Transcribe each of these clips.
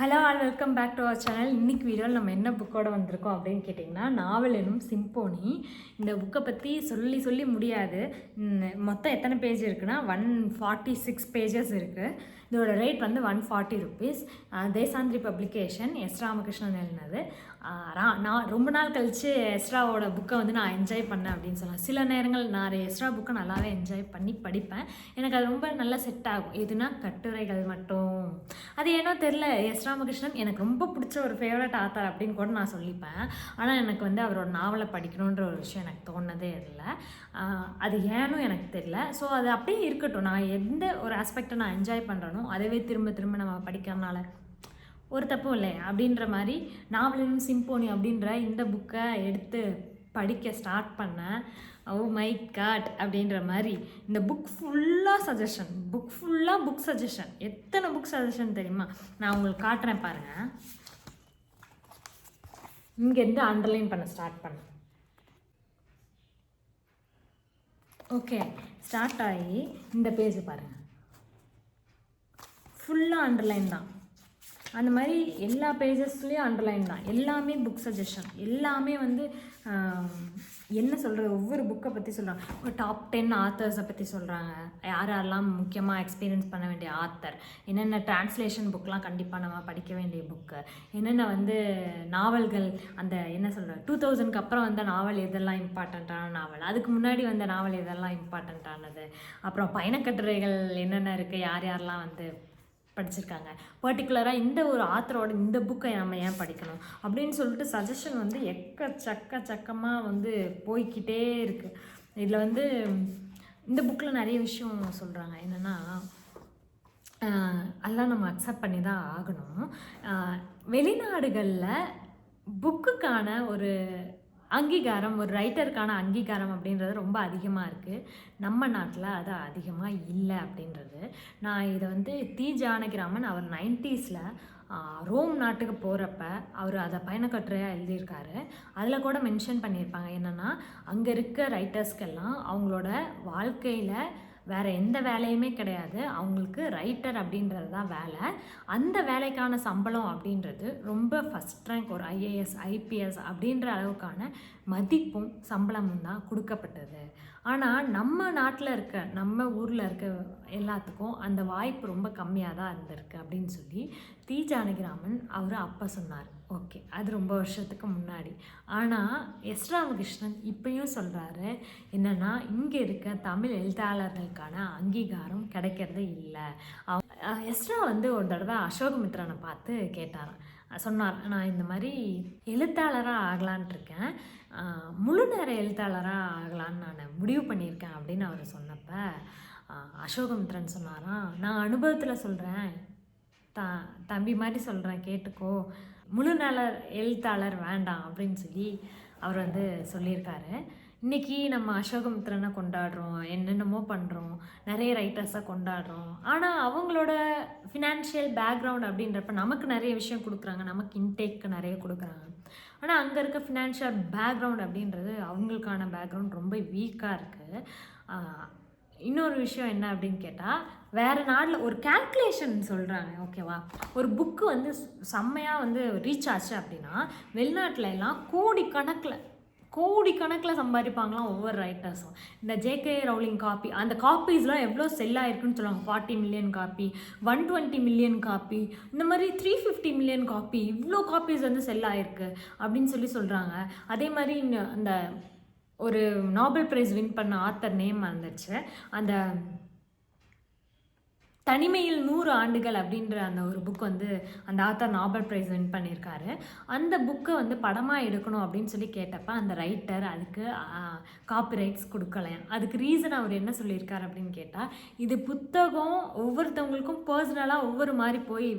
Hello all welcome back to our channel இன்னைக்கு வீடியோவில் நம்ம என்ன புக்கோட வந்திருக்கோம் அப்படின்னு கேட்டிங்கன்னா நாவல் எனும் சிம்போனி இந்த புக்கை பற்றி சொல்லி சொல்லி முடியாது. மொத்தம் எத்தனை பேஜ் இருக்குன்னா ஒன் ஃபார்ட்டி சிக்ஸ் பேஜஸ் இருக்குது இதோட ரேட் வந்து one forty rupees Desanthiri publication S Ramakrishnan எழுதினது. நான் ரொம்ப நாள் கழித்து எஸ்ராவோட புக்கை வந்து நான் என்ஜாய் பண்ணேன் அப்படின்னு சொல்லலாம் சில நேரங்கள் நான் எஸ்ரா புக்கை நல்லாவே என்ஜாய் பண்ணி படிப்பேன். எனக்கு அது ரொம்ப நல்லா செட் ஆகும். எதுனா கட்டுரைகள் மட்டும். அது ஏனோ தெரில எஸ் ராமகிருஷ்ணன் எனக்கு ரொம்ப பிடிச்ச ஒரு ஃபேவரட் ஆத்தர் அப்படின்னு கூட நான் சொல்லிப்பேன். ஆனால் எனக்கு வந்து அவரோட நாவலை படிக்கணுன்ற ஒரு விஷயம் எனக்கு தோணுனதே இல்லை. அது ஏனும் எனக்கு தெரில ஸோ அது அப்படியே இருக்கட்டும். நான் எந்த ஒரு ஆஸ்பெக்டை நான் என்ஜாய் பண்ணுறனோ அதவே திரும்ப திரும்ப நம்ம படிக்கிறதுனால. ஒரு தப்பும் இல்லை அப்படின்ற மாதிரி நாவலின் சிம்போனி அப்படின்ற இந்த புக்கை எடுத்து படிக்க ஸ்டார்ட் பண்ணேன் ஓ மை காட் அப்படின்ற மாதிரி இந்த புக் ஃபுல்லாக சஜஷன் புக் ஃபுல்லாக புக் சஜஷன் எத்தனை புக் சஜஷன் தெரியுமா? நான் உங்களுக்கு காட்டுறேன் பாருங்கள் இங்கேருந்து அண்டர்லைன் பண்ண ஸ்டார்ட் பண்ணேன் ஓகே ஸ்டார்ட் ஆகி இந்த பேஜ் பாருங்கள் ஃபுல்லாக அண்டர்லைன் தான். அந்த மாதிரி எல்லா பேஜஸ்லேயும் அண்டர்லைன் தான். எல்லாமே புக் சஜஷன் எல்லாமே வந்து என்ன சொல்கிறது ஒவ்வொரு புக்கை பற்றி சொல்கிறாங்க ஒரு டாப் டென் ஆத்தர்ஸை பற்றி சொல்கிறாங்க யார் யாரெல்லாம் முக்கியமாக எக்ஸ்பீரியன்ஸ் பண்ண வேண்டிய ஆத்தர் என்னென்ன டிரான்ஸ்லேஷன் புக்லாம் கண்டிப்பாக நம்ம படிக்க வேண்டிய புக்கு என்னென்ன வந்து நாவல்கள் அந்த என்ன சொல்கிறது டூ தௌசண்ட்க்கு அப்புறம் வந்த நாவல் எதெல்லாம் இம்பார்ட்டண்ட்டான நாவல்? அதுக்கு முன்னாடி வந்த நாவல் எதெல்லாம் இம்பார்ட்டண்ட்டானது அப்புறம் பயணக்கட்டுரைகள் என்னென்ன இருக்குது யார் யாரெல்லாம் வந்து படிச்சிருக்காங்க. பர்டிகுலராக இந்த ஒரு ஆத்தரோட இந்த புக்கை நம்ம ஏன் படிக்கணும்? அப்படின்னு சொல்லிட்டு சஜஷன் வந்து எக்கச்சக்க சக்கமாக வந்து போய்க்கிட்டே இருக்குது இதில் வந்து இந்த புக்கில் நிறைய விஷயம் சொல்கிறாங்க என்னென்னா எல்லாம் நம்ம அக்செப்ட் பண்ணி தான் ஆகணும் வெளிநாடுகளில் புக்குக்கான ஒரு அங்கீகாரம் ஒரு ரைட்டருக்கான அங்கீகாரம் அப்படின்றது ரொம்ப அதிகமாக இருக்குது நம்ம நாட்டில் அது அதிகமாக இல்லை அப்படின்றது. நான் இதை வந்து தி. ஜானகிராமன் அவர் நைன்ட்டீஸில் ரோம் நாட்டுக்கு போகிறப்ப அவர் அதை பயணக்கட்டுரையாக எழுதியிருக்காரு. அதில் கூட மென்ஷன் பண்ணியிருப்பாங்க. என்னென்னா அங்கே இருக்க ரைட்டர்ஸ்க்கெல்லாம் அவங்களோட வாழ்க்கையில் வேறு எந்த வேலையுமே கிடையாது. அவங்களுக்கு ரைட்டர் அப்படின்றது தான் வேலை. அந்த வேலைக்கான சம்பளம் அப்படின்றது ரொம்ப ஃபஸ்ட் ரேங்க் ஒரு ஐஏஎஸ் ஐபிஎஸ் அப்படின்ற அளவுக்கான மதிப்பும் சம்பளமும் தான் கொடுக்கப்பட்டது. ஆனால் நம்ம நாட்டில் இருக்க நம்ம ஊரில் இருக்க எல்லாத்துக்கும் அந்த வாய்ப்பு ரொம்ப கம்மியாக தான் இருந்திருக்கு அப்படின்னு சொல்லி தி ஜானகிராமன் அவர் அப்போ சொன்னார். ஓகே அது ரொம்ப வருஷத்துக்கு முன்னாடி. ஆனால் எஸ் ராமகிருஷ்ணன் இப்பயும் சொல்கிறாரு என்னென்னா இங்கே இருக்க தமிழ் எழுத்தாளர்களுக்கான அங்கீகாரம் கிடைக்கிறது இல்லை. எஸ்ரா வந்து ஒரு தடவை அசோகமித்ரனை பார்த்து கேட்டாராம் சொன்னார் நான் இந்த மாதிரி எழுத்தாளராக ஆகலான் இருக்கேன். முழு நேர எழுத்தாளராக ஆகலான்னு நான் முடிவு பண்ணியிருக்கேன் அப்படின்னு அவர் சொன்னப்ப அசோகமித்ரன் சொன்னாராம் நான் அனுபவத்தில் சொல்கிறேன் த தம்பி மாதிரி சொல்கிறேன் கேட்டுக்கோ. முழு எழுத்தாளர் வேண்டாம் அப்படின்னு சொல்லி அவர் வந்து சொல்லியிருக்காரு. இன்றைக்கி நம்ம அசோகமித்ரனை கொண்டாடுறோம் என்னென்னமோ பண்ணுறோம் நிறைய ரைட்டர்ஸை கொண்டாடுறோம். ஆனால் அவங்களோட ஃபினான்ஷியல் பேக்ரவுண்ட் அப்படின்றப்ப நமக்கு நிறைய விஷயம் கொடுக்குறாங்க. நமக்கு இன்டேக்கு நிறைய கொடுக்குறாங்க. ஆனால் அங்கே இருக்க ஃபினான்ஷியல் பேக்ரவுண்ட் அப்படின்றது அவங்களுக்கான பேக்ரவுண்ட் ரொம்ப வீக்காக இருக்குது இன்னொரு விஷயம் என்ன அப்படின்னு கேட்டால் வேறு நாட்டில் ஒரு கால்குலேஷன் சொல்கிறாங்க ஓகேவா ஒரு புக்கு வந்து செம்மையாக வந்து ரீச் ஆச்சு அப்படின்னா வெளிநாட்டுல எல்லாம் கோடி கணக்கில் கோடி கணக்கில் சம்பாதிப்பாங்களாம் ஒவ்வொரு ரைட்டர்ஸும் இந்த ஜேகே ரவுலிங் காப்பி அந்த காப்பீஸ்லாம் எவ்வளோ செல் ஆயிருக்குன்னு சொல்லுவாங்க. Forty million copy one twenty million copy இந்த மாதிரி த்ரீ ஃபிஃப்டி மில்லியன் காப்பி இவ்வளோ காப்பீஸ் வந்து செல் ஆயிருக்கு அப்படின்னு சொல்லி சொல்கிறாங்க அதே மாதிரி இந்த- அந்த ஒரு நோபல் ப்ரைஸ் வின் பண்ண ஆத்தர் நேம் வந்துச்சு அந்த தனிமையில் நூறு ஆண்டுகள் அப்படின்ற அந்த ஒரு புக் வந்து அந்த ஆத்தர் நாபல் ப்ரைஸ் வின் பண்ணியிருக்காரு. அந்த புக்கை வந்து படமாக எடுக்கணும் அப்படின்னு சொல்லி கேட்டப்ப அந்த ரைட்டர் அதுக்கு காப்பிரைட்ஸ் கொடுக்கல. அதுக்கு ரீசன் அவர் என்ன சொல்லியிருக்காரு அப்படின்னு கேட்டால் இது புத்தகம் ஒவ்வொருத்தவங்களுக்கும் பர்சனலாக ஒவ்வொரு மாதிரி போய்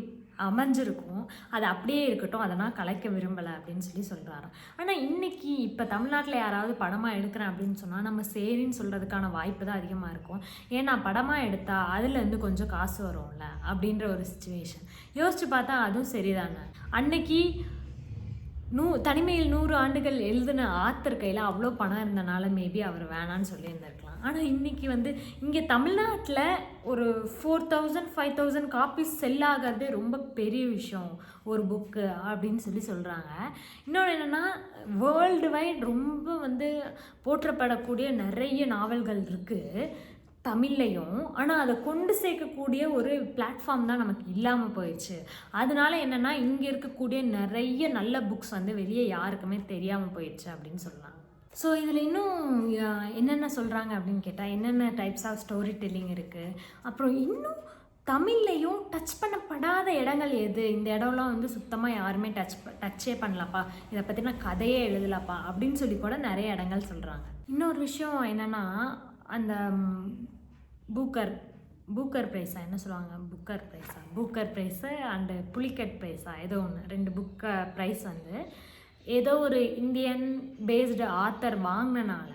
அமைஞ்சிருக்கும். அது அப்படியே இருக்கட்டும். அதை நான் கலைக்க விரும்பலை அப்படின்னு சொல்லி சொல்கிறாராம் ஆனால் இன்னைக்கு இப்போ தமிழ்நாட்டில் யாராவது படமாக எடுக்கிறேன் அப்படின்னு சொன்னால் நம்ம சரின்னு சொல்கிறதுக்கான வாய்ப்பு தான் அதிகமாக இருக்கும். ஏன்னா படமாக எடுத்தால் அதுலேருந்து கொஞ்சம் காசு வரும்ல அப்படின்ற ஒரு சுச்சுவேஷன் யோசிச்சு பார்த்தா அதுவும் சரிதானே? அன்னைக்கு நூ தனிமையில் நூறு ஆண்டுகள் எழுதின ஆத்தர் கையில் அவ்வளோ பணம் இருந்தனால மேபி அவர் வேணான்னு சொல்லியிருந்திருக்கலாம். ஆனால் இன்றைக்கி வந்து இங்கே தமிழ்நாட்டில் ஒரு four thousand five thousand copies sell ஆகிறது ரொம்ப பெரிய விஷயம். ஒரு புக்கு அப்படின்னு சொல்லி சொல்கிறாங்க இன்னொன்று என்னென்னா வேர்ல்டு வைட் ரொம்ப வந்து போற்றப்படக்கூடிய நிறைய நாவல்கள் இருக்குது தமிழ்லையும். ஆனால் அதை கொண்டு சேர்க்கக்கூடிய ஒரு பிளாட்ஃபார்ம் தான் நமக்கு இல்லாமல் போயிடுச்சு. அதனால என்னென்னா இங்கே இருக்கக்கூடிய நிறைய நல்ல புக்ஸ் வந்து வெளியே யாருக்குமே தெரியாமல் போயிடுச்சு அப்படின்னு சொல்லலாம். ஸோ இதில் இன்னும் என்னென்ன சொல்கிறாங்க அப்படின்னு கேட்டால் என்னென்ன டைப்ஸ் ஆஃப் ஸ்டோரி டெல்லிங் இருக்குது அப்புறம் இன்னும் தமிழ்லையும் டச் பண்ணப்படாத இடங்கள் எது? இந்த இடம்லாம் வந்து சுத்தமாக யாருமே டச் டச்சே பண்ணலப்பா. இதை பற்றின கதையே எழுதலப்பா. அப்படின்னு சொல்லி கூட நிறைய இடங்கள் சொல்கிறாங்க இன்னொரு விஷயம் என்னென்னா அந்த பூக்கர் பூக்கர் ப்ரைஸா என்ன சொல்லுவாங்க? புக்கர் ப்ரைஸா பூக்கர் ப்ரைஸு அண்டு புலிக்கட் ப்ரைஸா ஏதோ ஒன்று ரெண்டு புக்க ப்ரைஸ் வந்து. ஏதோ ஒரு இந்தியன் பேஸ்டு ஆத்தர் வாங்கினனால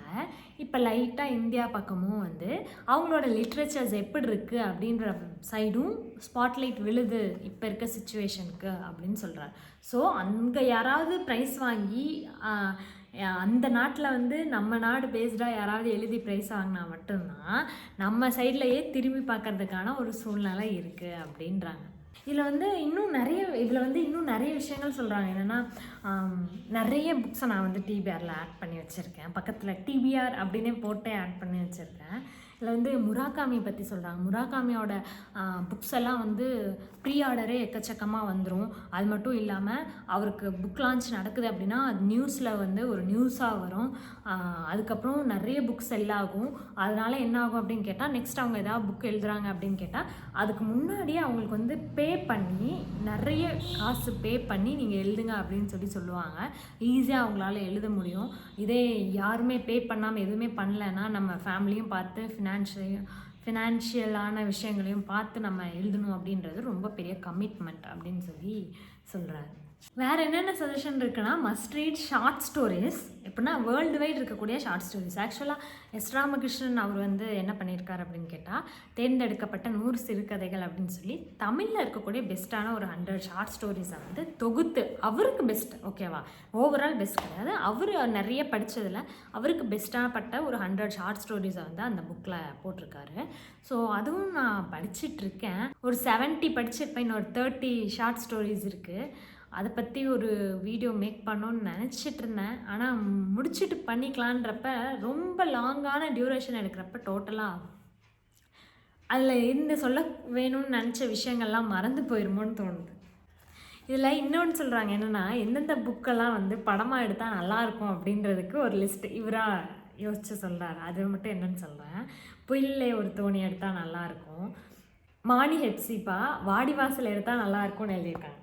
இப்போ லைட்டாக இந்தியா பக்கமும் வந்து அவங்களோட லிட்ரேச்சர்ஸ் எப்படி இருக்குது அப்படின்ற சைடும் ஸ்பாட்லைட் விழுது இப்போ இருக்க சுச்சுவேஷனுக்கு அப்படின்னு சொல்கிறார் ஸோ அங்கே யாராவது ப்ரைஸ் வாங்கி அந்த நாட்டில் வந்து நம்ம நாடு பேஸ்டாக யாராவது எழுதி ப்ரைஸ் வாங்கினா மட்டும்தான் நம்ம சைட்லையே திரும்பி பார்க்கறதுக்கான ஒரு சூழ்நிலை இருக்குது அப்படின்றாங்க. இதில் வந்து இன்னும் நிறைய இதில் வந்து இன்னும் நிறைய விஷயங்கள் சொல்கிறாங்க என்னென்னா நிறைய புக்ஸை நான் வந்து டிபிஆரில் ஆட் பண்ணி வச்சுருக்கேன். பக்கத்தில் டிபிஆர் அப்படின்னே போட்டே ஆட் பண்ணி வச்சுருக்கேன். இதில் வந்து முராக்காமியை பற்றி சொல்கிறாங்க முராகாமியோட புக்ஸ் எல்லாம் வந்து ப்ரீ ஆர்டரே எக்கச்சக்கமாக வந்துடும் அது மட்டும் இல்லாமல் அவருக்கு புக் லான்ச் நடக்குது அப்படின்னா அது நியூஸில் வந்து ஒரு நியூஸாக வரும். அதுக்கப்புறம் நிறைய புக்ஸ் செல் ஆகும். அதனால் என்ன ஆகும் அப்படின்னு கேட்டால் நெக்ஸ்ட் அவங்க ஏதாவது புக் எழுதுறாங்க அப்படின்னு கேட்டால் அதுக்கு முன்னாடியே அவங்களுக்கு வந்து பே பண்ணி நிறைய காசு பே பண்ணி நீங்கள் எழுதுங்க அப்படின்னு சொல்லி சொல்லுவாங்க. ஈஸியாக அவங்களால எழுத முடியும். இதே யாருமே பே பண்ணாமல் எதுவுமே பண்ணலைன்னா நம்ம ஃபேமிலியும் பார்த்து ஃபினான்ஷியல் ஃபினான்ஷியலான விஷயங்களையும் பார்த்து நம்ம எழுதணும் அப்படின்றது ரொம்ப பெரிய கமிட்மெண்ட் அப்படின்னு சொல்லி சொல்கிறாரு வேறு என்னென்ன சஜஷன் இருக்குன்னா மஸ்ட் ரீட் ஷார்ட் ஸ்டோரிஸ் எப்படின்னா வேர்ல்டு வைட் இருக்கக்கூடிய ஷார்ட் ஸ்டோரிஸ் ஆக்சுவலாக எஸ் ராமகிருஷ்ணன் அவர் வந்து என்ன பண்ணியிருக்கார் அப்படின்னு கேட்டால் தேர்ந்தெடுக்கப்பட்ட நூறு சிறுகதைகள் அப்படின்னு சொல்லி தமிழில் இருக்கக்கூடிய பெஸ்ட்டான ஒரு ஹண்ட்ரட் ஷார்ட் ஸ்டோரிஸை வந்து தொகுத்து அவருக்கு பெஸ்ட் ஓகேவா ஓவரால் பெஸ்ட் கிடையாது. அவர் நிறைய படித்ததில் அவருக்கு பெஸ்ட்டாகப்பட்ட ஒரு ஹண்ட்ரட் ஷார்ட் ஸ்டோரிஸை வந்து அந்த புக்கில் போட்டிருக்காரு. ஸோ அதுவும் நான் படிச்சிட்ருக்கேன் ஒரு செவன்ட்டி படிச்சிருப்பேன். இன்னொரு தேர்ட்டி ஷார்ட் ஸ்டோரிஸ் இருக்குது அதை பற்றி ஒரு வீடியோ மேக் பண்ணோன்னு நினச்சிட்டு இருந்தேன் ஆனால் முடிச்சுட்டு பண்ணிக்கலான்றப்ப ரொம்ப லாங்கான டியூரேஷன் எடுக்கிறப்ப டோட்டலாக அதில் இருந்து சொல்ல வேணும்னு நினச்ச விஷயங்கள்லாம் மறந்து போயிருமோன்னு தோணுது. இதில் இன்னொன்று சொல்கிறாங்க என்னென்னா எந்தெந்த புக்கெல்லாம் வந்து படமாக எடுத்தால் நல்லாயிருக்கும் அப்படின்றதுக்கு ஒரு லிஸ்ட் இவராக யோசிச்சு சொல்கிறாரு அது மட்டும் என்னன்னு சொல்கிறேன் புயல்லே ஒரு தோணி எடுத்தால் நல்லாயிருக்கும் மாணி ஹெப்சிப்பா வாடிவாசல் எடுத்தால் நல்லாயிருக்கும்னு எழுதியிருக்காங்க.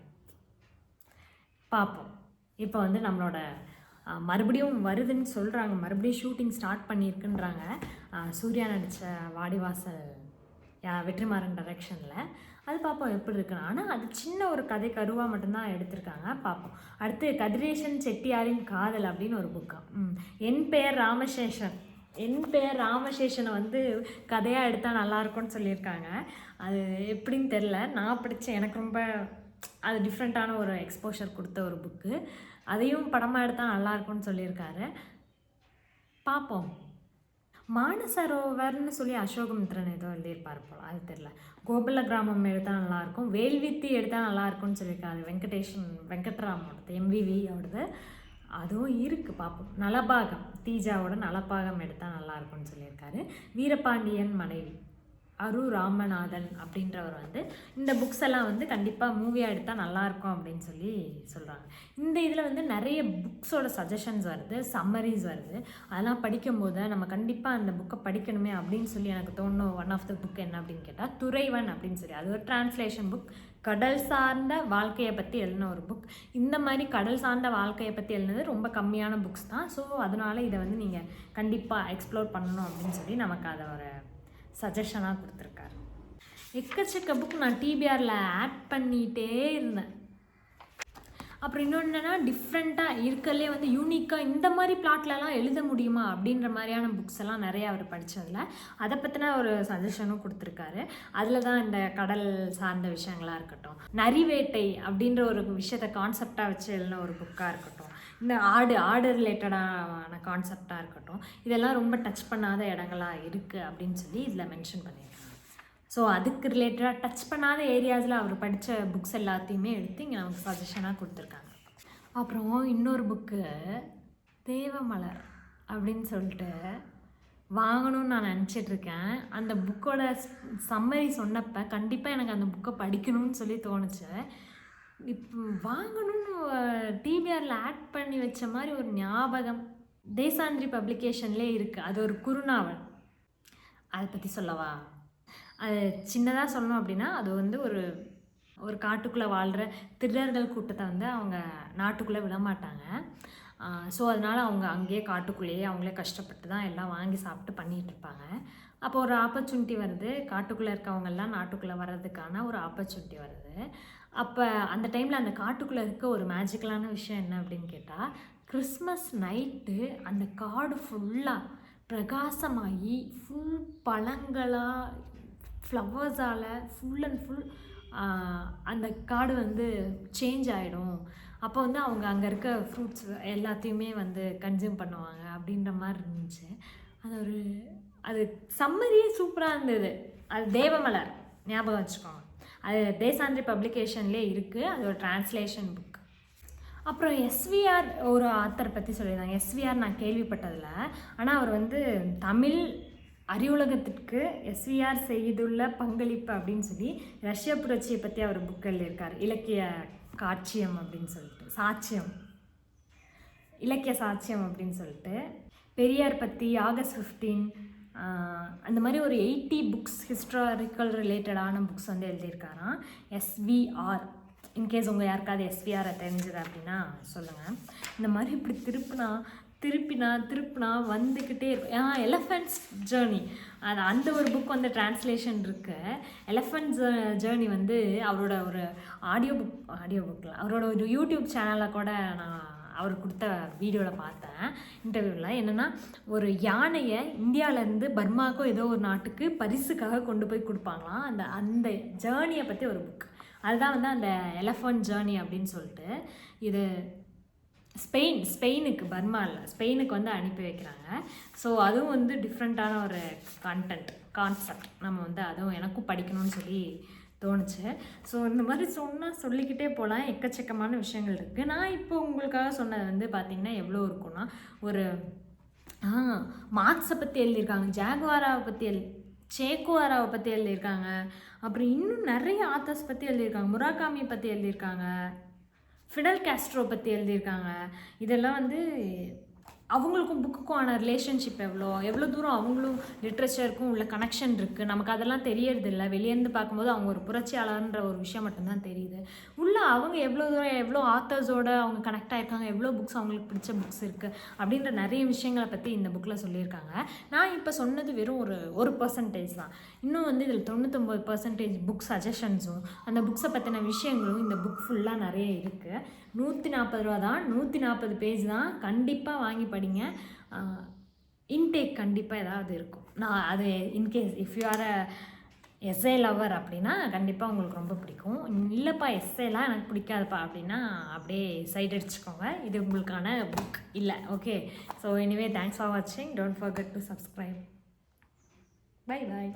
பார்ப்போம் இப்போ வந்து நம்மளோட மறுபடியும் வருதுன்னு சொல்கிறாங்க மறுபடியும் ஷூட்டிங் ஸ்டார்ட் பண்ணியிருக்குன்றாங்க சூர்யா நடித்த வாடிவாசல் யா- வெற்றிமாறன் டைரக்ஷனில். அது பார்ப்போம் எப்படி இருக்குன்னு. ஆனால் அது சின்ன ஒரு கதை கருவாக மட்டும்தான் எடுத்திருக்காங்க. பார்ப்போம் அடுத்து கதிரேசன் செட்டியாரின் காதல் அப்படின்னு ஒரு புக்கா? ம். என் பெயர் ராமசேஷன். என் பெயர் ராமசேஷனை வந்து கதையாக எடுத்தால் நல்லாயிருக்கும்னு சொல்லியிருக்காங்க. அது எப்படின்னு தெரில நான் படித்த எனக்கு ரொம்ப அது டிஃப்ரெண்ட்டான ஒரு எக்ஸ்போஷர் கொடுத்த ஒரு புக்கு அதையும் படமாக எடுத்தால் நல்லாயிருக்கும்னு சொல்லியிருக்காரு. பார்ப்போம் மானசரோவர்னு சொல்லி அசோகமித்ரன் ஏதோ எழுதியிருப்பார் போல் அது தெரில கோபுல கிராமம் எடுத்தால் நல்லாயிருக்கும் வேல்வித்தி எடுத்தால் நல்லாயிருக்கும்னு சொல்லியிருக்காரு வெங்கடேஷன் வெங்கட்ராமோடது எம்விவி அவரது அதுவும் இருக்குது பார்ப்போம் நலபாகம் தீஜாவோட நலபாகம் எடுத்தால் நல்லாயிருக்கும்னு சொல்லியிருக்காரு. வீரபாண்டியன் மனைவி. அரு ராமநாதன் அப்படின்றவர் வந்து இந்த புக்ஸ் எல்லாம் வந்து கண்டிப்பாக மூவியாக எடுத்தால் நல்லாயிருக்கும் அப்படின்னு சொல்லி சொல்கிறாங்க இந்த இதில் வந்து நிறைய புக்ஸோட சஜஷன்ஸ் வருது சம்மரிஸ் வருது. அதெல்லாம் படிக்கும்போது நம்ம கண்டிப்பாக அந்த புக்கை படிக்கணுமே அப்படின்னு சொல்லி எனக்கு தோணும் ஒன் ஆஃப் த புக் என்ன அப்படின்னு கேட்டால் துறைவன் அப்படின்னு சொல்லி. அது ஒரு டிரான்ஸ்லேஷன் புக் கடல் சார்ந்த வாழ்க்கையை பற்றி எழுதின ஒரு புக் இந்த மாதிரி கடல் சார்ந்த வாழ்க்கையை பற்றி எழுதினது ரொம்ப கம்மியான புக்ஸ் தான். ஸோ அதனால் இதை வந்து நீங்கள் கண்டிப்பாக எக்ஸ்ப்ளோர் பண்ணணும் அப்படின்னு சொல்லி நமக்கு அதை ஒரு சஜஷனாக கொடுத்துருக்காரு. எக்கச்சக்க புக் நான் டிபிஆரில் ஆட் பண்ணிகிட்டே இருந்தேன். அப்புறம் இன்னொன்று என்னென்னா டிஃப்ரெண்ட்டாக இருக்கலே வந்து யூனிக்காக இந்த மாதிரி பிளாட்லலாம் எழுத முடியுமா அப்படின்ற மாதிரியான புக்ஸ் எல்லாம் நிறையா அவர் படித்ததில் அதை பற்றின ஒரு சஜஷனும் கொடுத்துருக்காரு. அதில் தான் இந்த கடல் சார்ந்த விஷயங்களாக இருக்கட்டும் நரிவேட்டை அப்படின்ற ஒரு விஷயத்தை கான்செப்டாக வச்சு எழுதின ஒரு புக்காக இருக்கட்டும் இந்த ஆடு ஆடு ரிலேட்டடாக கான்செப்டாக இருக்கட்டும். இதெல்லாம் ரொம்ப டச் பண்ணாத இடங்களா இருக்குது அப்படின்னு சொல்லி இதில் மென்ஷன் பண்ணியிருக்காங்க. ஸோ அதுக்கு ரிலேட்டடாக டச் பண்ணாத ஏரியாஸில் அவர் படித்த புக்ஸ் எல்லாத்தையுமே எடுத்து இங்கே நமக்கு சஜஷனாக கொடுத்துருக்காங்க. அப்புறம் இன்னொரு புக்கு தேவமலர் அப்படின்னு சொல்லிட்டு வாங்கணும்னு நான் நினச்சிட்ருக்கேன் அந்த புக்கோட சம்மரி சொன்னப்போ கண்டிப்பாக எனக்கு அந்த புக்கை படிக்கணும்னு சொல்லி தோணுச்சு. இப்போ வாங்கணும்னு டிவிஆரில் ஆட் பண்ணி வச்ச மாதிரி ஒரு ஞாபகம் தேசாந்திரி பப்ளிகேஷன்லேயே இருக்குது அது ஒரு குறுநாவல். அதை பற்றி சொல்லவா? அது சின்னதாக சொல்லணும் அப்படின்னா அது வந்து ஒரு ஒரு காட்டுக்குள்ளே வாழ்கிற திருடர்கள் கூட்டத்தை வந்து அவங்க நாட்டுக்குள்ளே விட மாட்டாங்க. ஸோ அதனால் அவங்க அங்கேயே காட்டுக்குள்ளேயே அவங்களே கஷ்டப்பட்டு தான் எல்லாம் வாங்கி சாப்பிட்டு பண்ணிகிட்டு இருப்பாங்க. அப்போ ஒரு ஆப்பர்ச்சுனிட்டி வருது. காட்டுக்குள்ளே இருக்கவங்கெல்லாம் நாட்டுக்குள்ளே வர்றதுக்கான ஒரு ஆப்பர்ச்சுனிட்டி வருது. அப்போ அந்த டைமில் அந்த காட்டுக்குள்ளே இருக்க ஒரு மேஜிக்கலான விஷயம் என்ன அப்படின்னு கேட்டால் கிறிஸ்மஸ் நைட்டு அந்த காடு ஃபுல்லாக பிரகாசமாகி ஃபுல் பழங்களாக ஃப்ளவர்ஸால் ஃபுல் அண்ட் ஃபுல் அந்த காடு வந்து சேஞ்ச் ஆகிடும் அப்போ வந்து அவங்க அங்கே இருக்க ஃப்ரூட்ஸ் எல்லாத்தையுமே வந்து கன்சியூம் பண்ணுவாங்க அப்படின்ற மாதிரி இருந்துச்சு. அது ஒரு அது சம்மரியே சூப்பராக இருந்தது. அது தேவமலர் ஞாபகம் வச்சுக்கோங்க. அது தேசாந்திரி பப்ளிகேஷன்லேயே இருக்குது அது ஒரு டிரான்ஸ்லேஷன் புக் அப்புறம் எஸ்விஆர் ஒரு ஆத்தர் பற்றி சொல்லியிருந்தாங்க. எஸ்விஆர் நான் கேள்விப்பட்டதில்ல. ஆனால் அவர் வந்து தமிழ் அறிவுலகத்திற்கு எஸ்விஆர் செய்துள்ள பங்களிப்பு அப்படின்னு சொல்லி ரஷ்ய புரட்சியை பற்றி அவர் புக் எழுதியிருக்கார். இலக்கிய காட்சியம் அப்படின்னு சொல்லிட்டு. சாட்சியம். இலக்கிய சாட்சியம் அப்படின்னு சொல்லிட்டு. பெரியார் பற்றி ஆகஸ்ட் ஃபிஃப்டீன் அந்த மாதிரி ஒரு எயிட்டி புக்ஸ் ஹிஸ்டாரிக்கல் ரிலேட்டடான புக்ஸ் வந்து எழுதியிருக்காராம். எஸ்விஆர். இன்கேஸ் உங்கள் யாருக்காவது எஸ்விஆரை தெரிஞ்சது அப்படின்னா சொல்லுங்கள் இந்த மாதிரி இப்படி திருப்பினா திருப்பினா திருப்பினா வந்துக்கிட்டே இருக்கும். ஆ எலஃபண்ட்ஸ் ஜேர்னி அது அந்த ஒரு புக் வந்து டிரான்ஸ்லேஷன் இருக்கு. எலஃபண்ட் ஜேர்னி வந்து அவரோட ஒரு ஆடியோ புக் ஆடியோ புக்கில் அவரோட ஒரு யூடியூப் சேனலில் கூட நான் அவர் கொடுத்த வீடியோவில் பார்த்தேன். இன்டர்வியூவில் என்னென்னா ஒரு யானையை இந்தியாவிலேருந்து பர்மாக்கோ ஏதோ ஒரு நாட்டுக்கு பரிசுக்காக கொண்டு போய் கொடுப்பாங்களாம். அந்த அந்த ஜேர்னியை பற்றி ஒரு புக் அதுதான் வந்து அந்த எலஃபண்ட் ஜேர்னி அப்படின்னு சொல்லிட்டு இது ஸ்பெயின் ஸ்பெயினுக்கு பர்மா இல்லை ஸ்பெயினுக்கு வந்து அனுப்பி வைக்கிறாங்க. ஸோ அதுவும் வந்து டிஃப்ரெண்ட்டான ஒரு கான்டென்ட் கான்செப்ட் நம்ம வந்து அதுவும் எனக்கும் படிக்கணும்னு சொல்லி தோணுச்சு. ஸோ இந்த மாதிரி சொன்னால் சொல்லிக்கிட்டே போகலாம் எக்கச்சக்கமான விஷயங்கள் இருக்குது நான் இப்போ உங்களுக்காக சொன்னது வந்து பார்த்திங்கன்னா எவ்வளோ இருக்குன்னா ஒரு ஆ மார்க்ஸை பற்றி எழுதியிருக்காங்க. ஜாகுவாராவை பற்றி எழு சேக்குவாராவை பற்றி எழுதியிருக்காங்க. அப்புறம் இன்னும் நிறைய ஆத்தர்ஸ் பற்றி எழுதியிருக்காங்க. முராகாமி பற்றி எழுதியிருக்காங்க. ஃபிடல் கேஸ்ட்ரோ பற்றி எழுதியிருக்காங்க. இதெல்லாம் வந்து அவங்களுக்கும் புக்குக்கும் ரிலேஷன்ஷிப் எவ்வளோ? எவ்வளோ தூரம் அவங்களும் லிட்ரேச்சருக்கும் உள்ள கனெக்ஷன் இருக்குது நமக்கு அதெல்லாம் தெரியறதில்ல. வெளியேருந்து பார்க்கும்போது அவங்க ஒரு புரட்சியாளர்ன்ற ஒரு விஷயம் மட்டும்தான் தெரியுது. உள்ள அவங்க எவ்வளோ தூரம் எவ்வளோ ஆத்தர்ஸோட அவங்க கனெக்ட் ஆகிருக்காங்க எவ்வளோ புக்ஸ் அவங்களுக்கு பிடிச்ச புக்ஸ் இருக்குது அப்படின்ற நிறைய விஷயங்களை பற்றி இந்த புக்கில் சொல்லியிருக்காங்க. நான் இப்போ சொன்னது வெறும் ஒரு ஒரு பர்சன்டேஜ் தான். இன்னும் வந்து இதில் தொண்ணூத்தொம்பது பர்சன்டேஜ் புக் சஜஷன்ஸும் அந்த புக்ஸை பற்றின விஷயங்களும் இந்த புக் ஃபுல்லாக நிறைய இருக்குது நூற்றி நாற்பது ரூபா தான். நூற்றி நாற்பது பேஜ் தான். கண்டிப்பாக வாங்கி படிங்க. இன்டேக் கண்டிப்பாக ஏதாவது இருக்கும். நான் அது in case if you are a essay lover அப்படின்னா கண்டிப்பாக உங்களுக்கு ரொம்ப பிடிக்கும். இல்லைப்பா எஸ்ஏலாம் எனக்கு பிடிக்காதுப்பா அப்படின்னா அப்படியே சைட் அடிச்சுக்கோங்க. இது உங்களுக்கான புக் இல்லை okay so anyway thanks for வாட்சிங் don't forget to subscribe bye bye